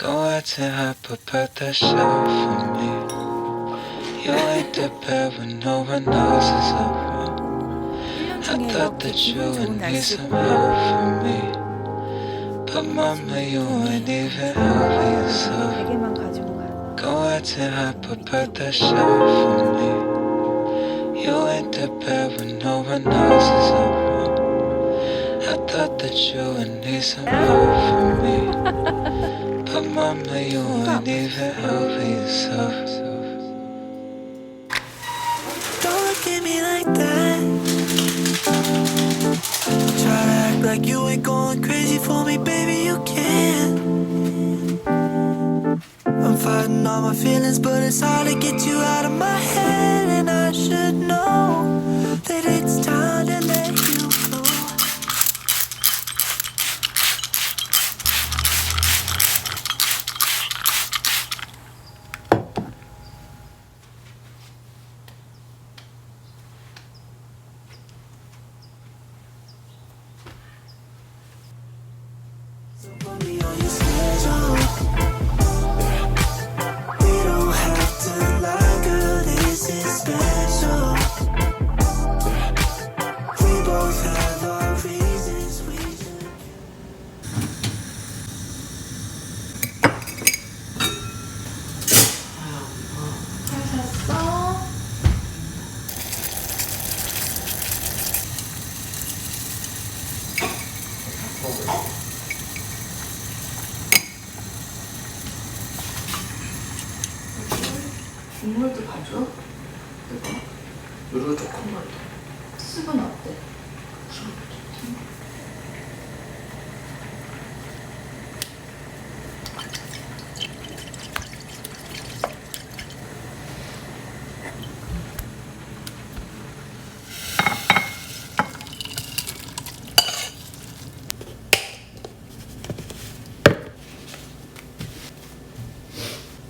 Going to help up at the shelf for me. You ain't the bed when no one else is around. I thought that you would need some help from me. But mama, you ain't even helping yourself. Going to help up at the shelf for me. You ain't the bed when no one else is around. I thought that you would need some help from me. Don't look at me like that. Try to act like you ain't going crazy for me, baby. You can. I'm fighting all my feelings, but it's hard to get you out of my head. And I should know 국물도 봐줘. 뜨거. 물을 조금만 더. 수분 어때?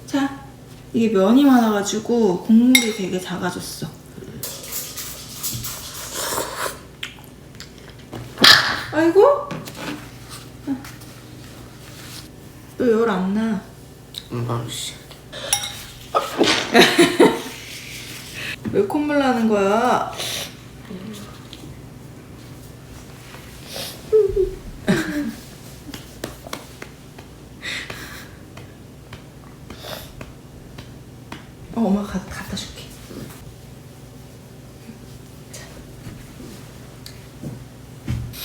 자, 이게 면이 많아가지고 국물이 되게 작아졌어. 아이고? 너열안 나. 음방씨. 왜 콧물 나는 거야? 어, 엄마 가, 갖다 줄게.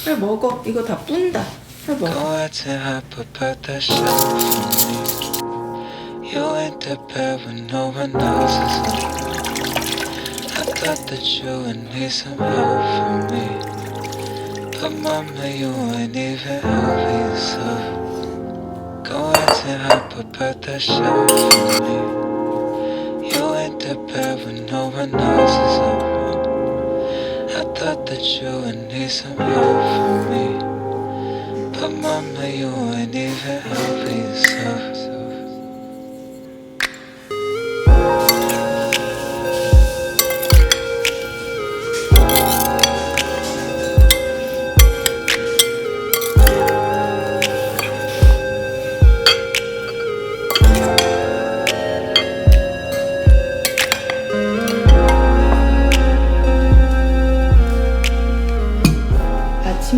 빨리 먹어. 이거 다 뿐다. 빨리 Go 먹어. out to hop up at the show for me. You ain't that bad when no one else is around. I thought that you would need some help from me. But mama, you ain't even helping yourself. Go out to hop up at the show for me. That bad when no one else is around. I thought that you would need some help from me. But mama, you ain't even helping yourself.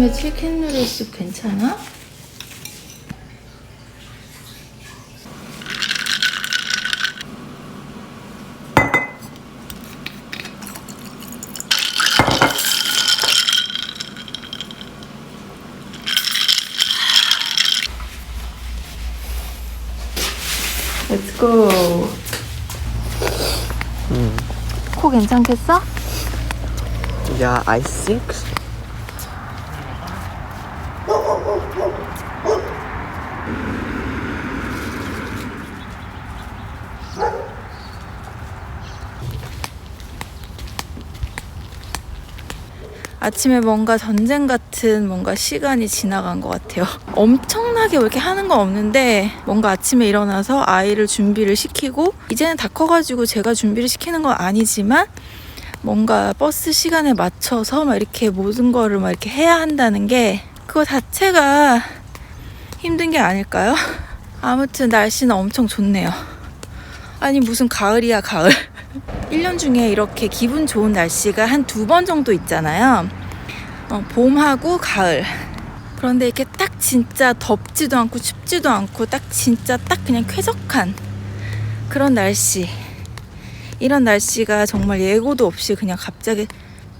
아침에 치킨 누들숲 괜찮아? Let's go. 코 괜찮겠어? Yeah, I think. 아침에 뭔가 전쟁 같은 뭔가 시간이 지나간 것 같아요. 엄청나게 뭐 이렇게 하는 건 없는데 뭔가 아침에 일어나서 아이를 준비를 시키고 이제는 다 커가지고 제가 준비를 시키는 건 아니지만 뭔가 버스 시간에 맞춰서 막 이렇게 모든 거를 막 이렇게 해야 한다는 게 그거 자체가 힘든 게 아닐까요? 아무튼 날씨는 엄청 좋네요. 아니 무슨 가을이야 가을. 1년 중에 이렇게 기분 좋은 날씨가 한 두 번 정도 있잖아요. 어, 봄하고 가을. 그런데 이렇게 딱 진짜 덥지도 않고 춥지도 않고 딱 진짜 딱 그냥 쾌적한 그런 날씨. 이런 날씨가 정말 예고도 없이 그냥 갑자기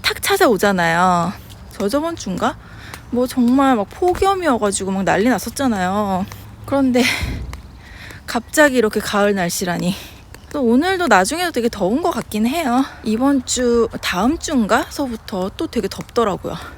탁 찾아오잖아요. 저 저번 주인가? 뭐 정말 막 폭염이어가지고 막 난리 났었잖아요. 그런데 갑자기 이렇게 가을 날씨라니. 또 오늘도 나중에도 되게 더운 것 같긴 해요. 이번 주, 다음 주인가서부터 또 되게 덥더라고요.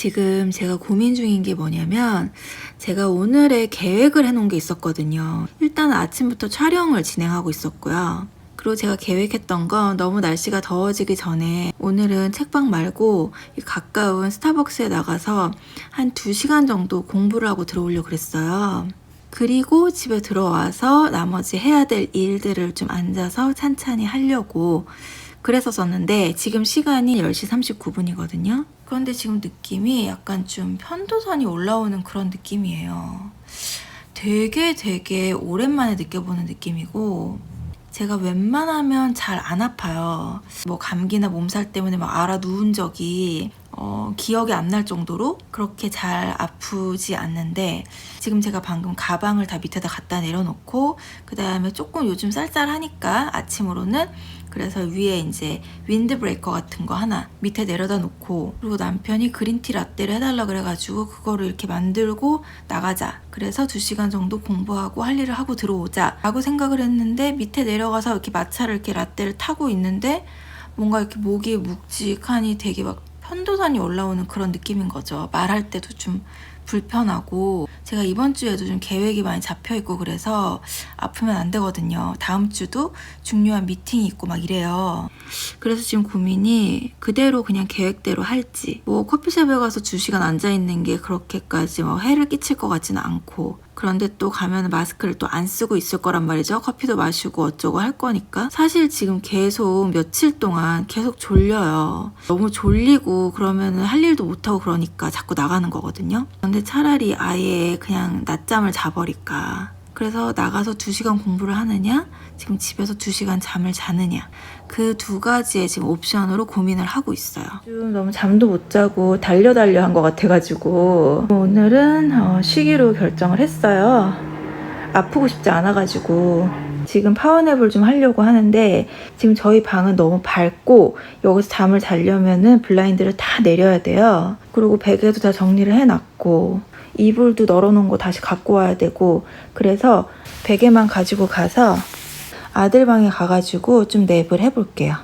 지금 제가 고민 중인 게 뭐냐면 제가 오늘의 계획을 해놓은 게 있었거든요. 일단 아침부터 촬영을 진행하고 있었고요. 그리고 제가 계획했던 건 너무 날씨가 더워지기 전에 오늘은 책방 말고 이 가까운 스타벅스에 나가서 한 2시간 정도 공부를 하고 들어오려고 그랬어요. 그리고 집에 들어와서 나머지 해야 될 일들을 좀 앉아서 찬찬히 하려고 그랬었었는데 지금 시간이 10시 39분이거든요. 그런데 지금 느낌이 약간 좀 편도선이 올라오는 그런 느낌이에요. 되게 되게 오랜만에 느껴보는 느낌이고 제가 웬만하면 잘 안 아파요. 뭐 감기나 몸살 때문에 막 알아 누운 적이 어, 기억이 안 날 정도로 그렇게 잘 아프지 않는데 지금 제가 방금 가방을 다 밑에다 갖다 내려놓고 그 다음에 조금 요즘 쌀쌀하니까 아침으로는 그래서 위에 이제 윈드 브레이커 같은 거 하나 밑에 내려다 놓고 그리고 남편이 그린티 라떼를 해달라 그래가지고 그거를 이렇게 만들고 나가자. 그래서 두 시간 정도 공부하고 할 일을 하고 들어오자 라고 생각을 했는데 밑에 내려가서 이렇게 마차를 이렇게 라떼를 타고 있는데 뭔가 이렇게 목이 묵직하니 되게 막 편도선이 올라오는 그런 느낌인 거죠 말할 때도 좀 불편하고 제가 이번 주에도 좀 계획이 많이 잡혀 있고 그래서 아프면 안 되거든요. 다음 주도 중요한 미팅이 있고 막 이래요. 그래서 지금 고민이 그대로 그냥 계획대로 할지 뭐 커피숍에 가서 2시간 앉아 있는 게 그렇게까지 뭐 해를 끼칠 것 같지는 않고 그런데 또 가면 마스크를 또 안 쓰고 있을 거란 말이죠. 커피도 마시고 어쩌고 할 거니까. 사실 지금 계속 며칠 동안 계속 졸려요. 너무 졸리고 그러면 할 일도 못하고 그러니까 자꾸 나가는 거거든요. 근데 차라리 아예 그냥 낮잠을 자버릴까. 그래서 나가서 2시간 공부를 하느냐, 지금 집에서 2시간 잠을 자느냐. 그 두 가지의 지금 옵션으로 고민을 하고 있어요. 좀 너무 잠도 못 자고 달려 달려 한 것 같아가지고 오늘은 어, 쉬기로 결정을 했어요. 아프고 싶지 않아가지고 지금 파워냅을 좀 하려고 하는데 지금 저희 방은 너무 밝고 여기서 잠을 자려면은 블라인드를 다 내려야 돼요. 그리고 베개도 다 정리를 해놨고 이불도 널어놓은 거 다시 갖고 와야 되고 그래서 베개만 가지고 가서 아들 방에 가가지고 좀 냅을 해볼게요.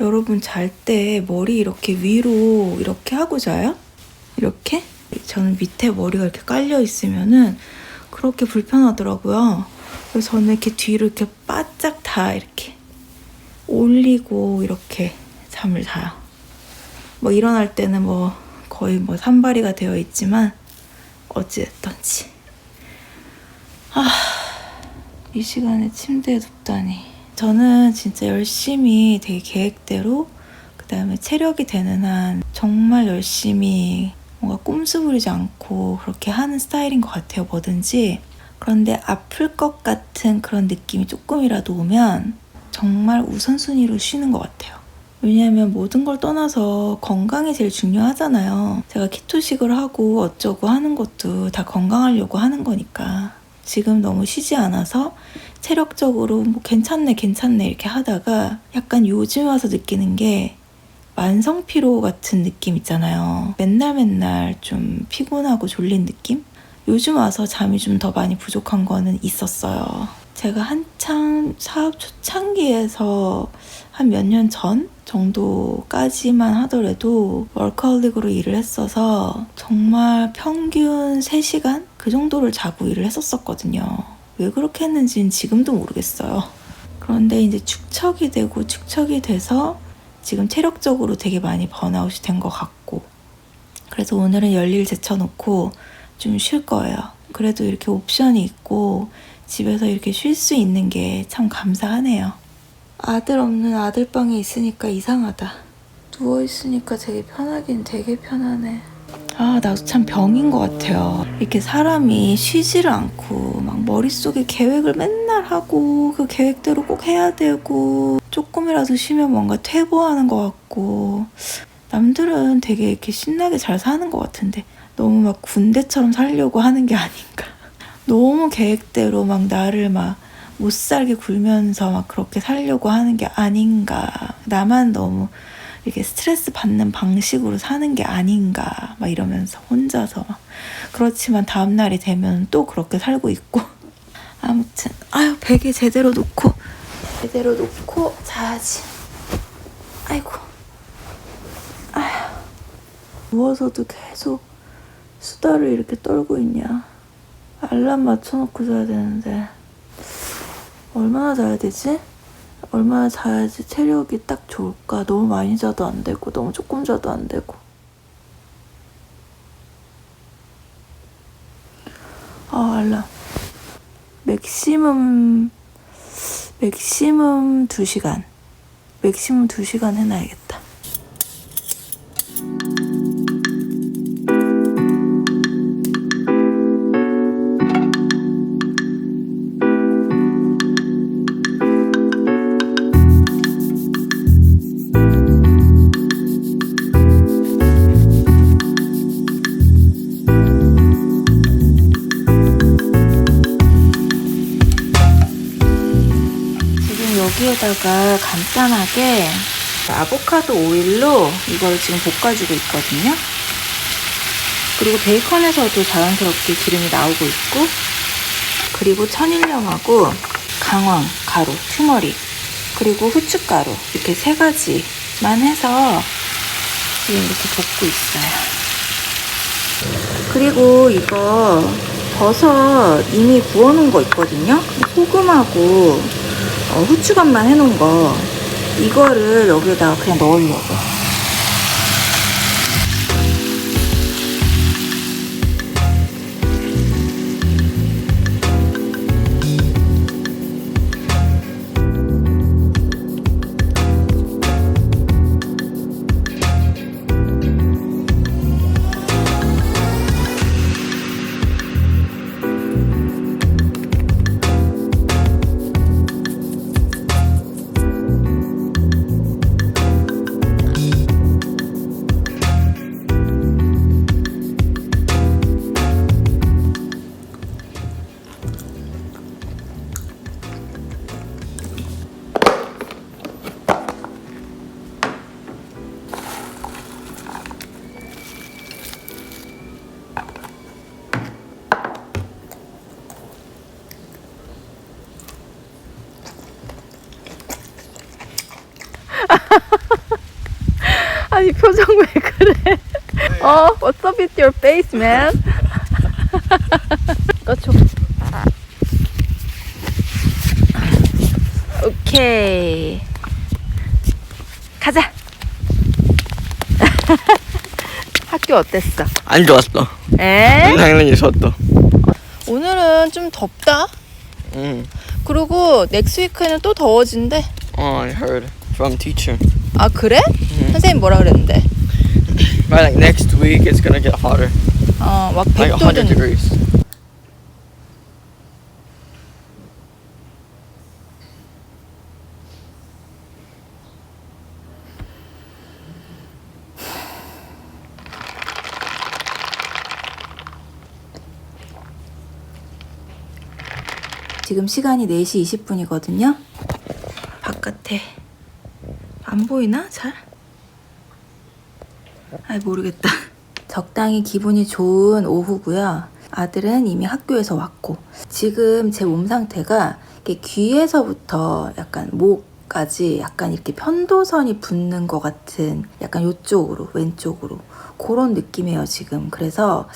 여러분 잘 때 머리 이렇게 위로 이렇게 하고 자요? 이렇게? 저는 밑에 머리가 이렇게 깔려 있으면은 그렇게 불편하더라고요. 그래서 저는 이렇게 뒤로 이렇게 바짝 다 이렇게 올리고 이렇게 잠을 자요. 뭐 일어날 때는 뭐 거의 뭐 산발이가 되어 있지만 어찌됐던지. 아, 이 시간에 침대에 눕다니. 저는 진짜 열심히 되게 계획대로 그 다음에 체력이 되는 한 정말 열심히 뭔가 꼼수 부리지 않고 그렇게 하는 스타일인 것 같아요, 뭐든지. 그런데 아플 것 같은 그런 느낌이 조금이라도 오면 정말 우선순위로 쉬는 것 같아요. 왜냐하면 모든 걸 떠나서 건강이 제일 중요하잖아요. 제가 키토식을 하고 어쩌고 하는 것도 다 건강하려고 하는 거니까. 지금 너무 쉬지 않아서 체력적으로 뭐 괜찮네, 괜찮네 이렇게 하다가 약간 요즘 와서 느끼는 게 만성 피로 같은 느낌 있잖아요. 맨날 맨날 좀 피곤하고 졸린 느낌? 요즘 와서 잠이 좀 더 많이 부족한 거는 있었어요. 제가 한창 사업 초창기에서 한 몇 년 전 정도까지만 하더라도 월커홀릭으로 일을 했어서 정말 평균 3시간 그 정도를 자고 일을 했었었거든요. 왜 그렇게 했는지는 지금도 모르겠어요. 그런데 이제 축척이 되고 축척이 돼서 지금 체력적으로 되게 많이 번아웃이 된 것 같고 그래서 오늘은 열일 제쳐놓고 좀 쉴 거예요. 그래도 이렇게 옵션이 있고 집에서 이렇게 쉴 수 있는 게 참 감사하네요. 아들 없는 아들 방에 있으니까 이상하다. 누워있으니까 되게 편하긴 되게 편하네. 아, 나도 참 병인 것 같아요. 이렇게 사람이 쉬지를 않고, 막 머릿속에 계획을 맨날 하고, 그 계획대로 꼭 해야 되고, 조금이라도 쉬면 뭔가 퇴보하는 것 같고, 남들은 되게 이렇게 신나게 잘 사는 것 같은데, 너무 막 군대처럼 살려고 하는 게 아닌가. 너무 계획대로 막 나를 막 못 살게 굴면서 막 그렇게 살려고 하는 게 아닌가. 나만 너무 이렇게 스트레스 받는 방식으로 사는 게 아닌가. 막 이러면서 혼자서 막. 그렇지만 다음날이 되면 또 그렇게 살고 있고. 아무튼, 아유, 베개 제대로 놓고, 제대로 놓고 자야지. 아이고. 아휴. 누워서도 계속 수다를 이렇게 떨고 있냐. 알람 맞춰놓고 자야 되는데. 얼마나 자야 되지? 얼마나 자야지 체력이 딱 좋을까? 너무 많이 자도 안 되고, 너무 조금 자도 안 되고. 아, 알람. 맥시멈, 맥시멈 2시간. 맥시멈 2시간 해놔야겠다. 여기에다가 간단하게 아보카도 오일로 이걸 지금 볶아주고 있거든요. 그리고 베이컨에서도 자연스럽게 기름이 나오고 있고, 그리고 천일염하고 강황, 가루, 튀머리, 그리고 후춧가루 이렇게 세 가지만 해서 지금 이렇게 볶고 있어요. 그리고 이거 버섯 이미 구워놓은 거 있거든요. 소금하고 어, 후추간만 해놓은 거 이거를 여기다가 그냥 넣으려고. 어, what's up with your face, man? 꺼쳐. 오케이. 가자. 학교 어땠어? 안 좋았어. 에? 당연히 좋았어. 오늘은 좀 덥다. 응. 그리고 넥스 위크에는 또 더워진대. Oh, I heard from teacher. 아 그래? 선생님 뭐라 그랬는데? Right, like next week it's gonna get hotter, 어, 막 like 100 백도든 degrees. 지금 시간이 4시 20분이거든요. 바깥에 안 보이나? 잘? 아 모르겠다. 적당히 기분이 좋은 오후고요. 아들은 이미 학교에서 왔고 지금 제 몸 상태가 귀에서부터 약간 목 까지 약간 이렇게 편도선이 붙는 것 같은 약간 요쪽으로 왼쪽으로 그런 느낌이에요 지금 그래서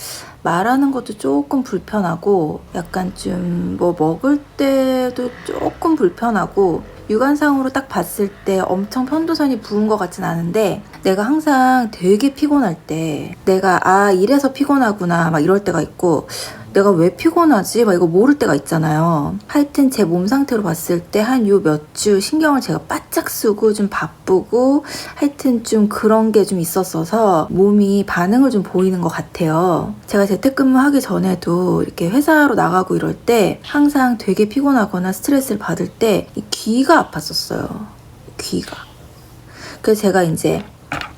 말하는 것도 조금 불편하고 약간 좀 뭐 먹을 때도 조금 불편하고 육안상으로 딱 봤을 때 엄청 편도선이 부은 것 같진 않은데 내가 항상 되게 피곤할 때 내가 아 이래서 피곤하구나 막 이럴 때가 있고 내가 왜 피곤하지? 막 이거 모를 때가 있잖아요. 하여튼 제 몸 상태로 봤을 때 한 요 몇 주 신경을 제가 바짝 쓰고 좀 바쁘고 하여튼 좀 그런 게 좀 있었어서 몸이 반응을 좀 보이는 것 같아요. 제가 재택근무 하기 전에도 이렇게 회사로 나가고 이럴 때 항상 되게 피곤하거나 스트레스를 받을 때이 귀가 아팠었어요. 귀가. 그래서 제가 이제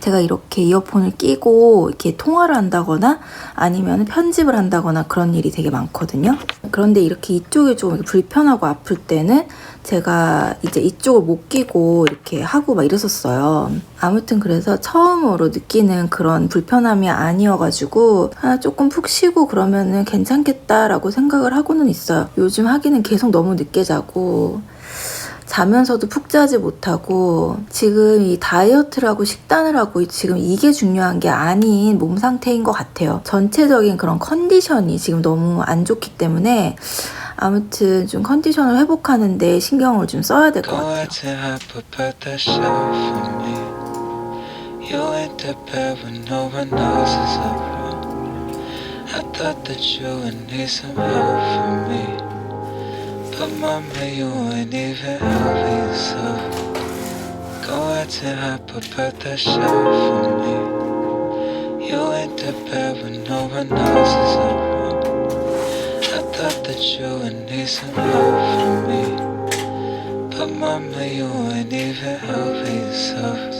제가 이렇게 이어폰을 끼고 이렇게 통화를 한다거나 아니면 편집을 한다거나 그런 일이 되게 많거든요. 그런데 이렇게 이쪽이 좀 불편하고 아플 때는 제가 이제 이쪽을 못 끼고 이렇게 하고 막 이랬었어요. 아무튼 그래서 처음으로 느끼는 그런 불편함이 아니어가지고 아, 조금 푹 쉬고 그러면은 괜찮겠다라고 생각을 하고는 있어요. 요즘 하기는 계속 너무 늦게 자고 자면서도 푹 자지 못하고 지금 이 다이어트를 하고 식단을 하고 지금 이게 중요한 게 아닌 몸 상태인 것 같아요. 전체적인 그런 컨디션이 지금 너무 안 좋기 때문에 아무튼 좀 컨디션을 회복하는데 신경을 좀 써야 될 것 같아요. Mama, you ain't even helping yourself. Go out to help her put that shell for me. You ain't to bed when no one else is around. I thought that you would need some help from me. But mama, you ain't even helping yourself.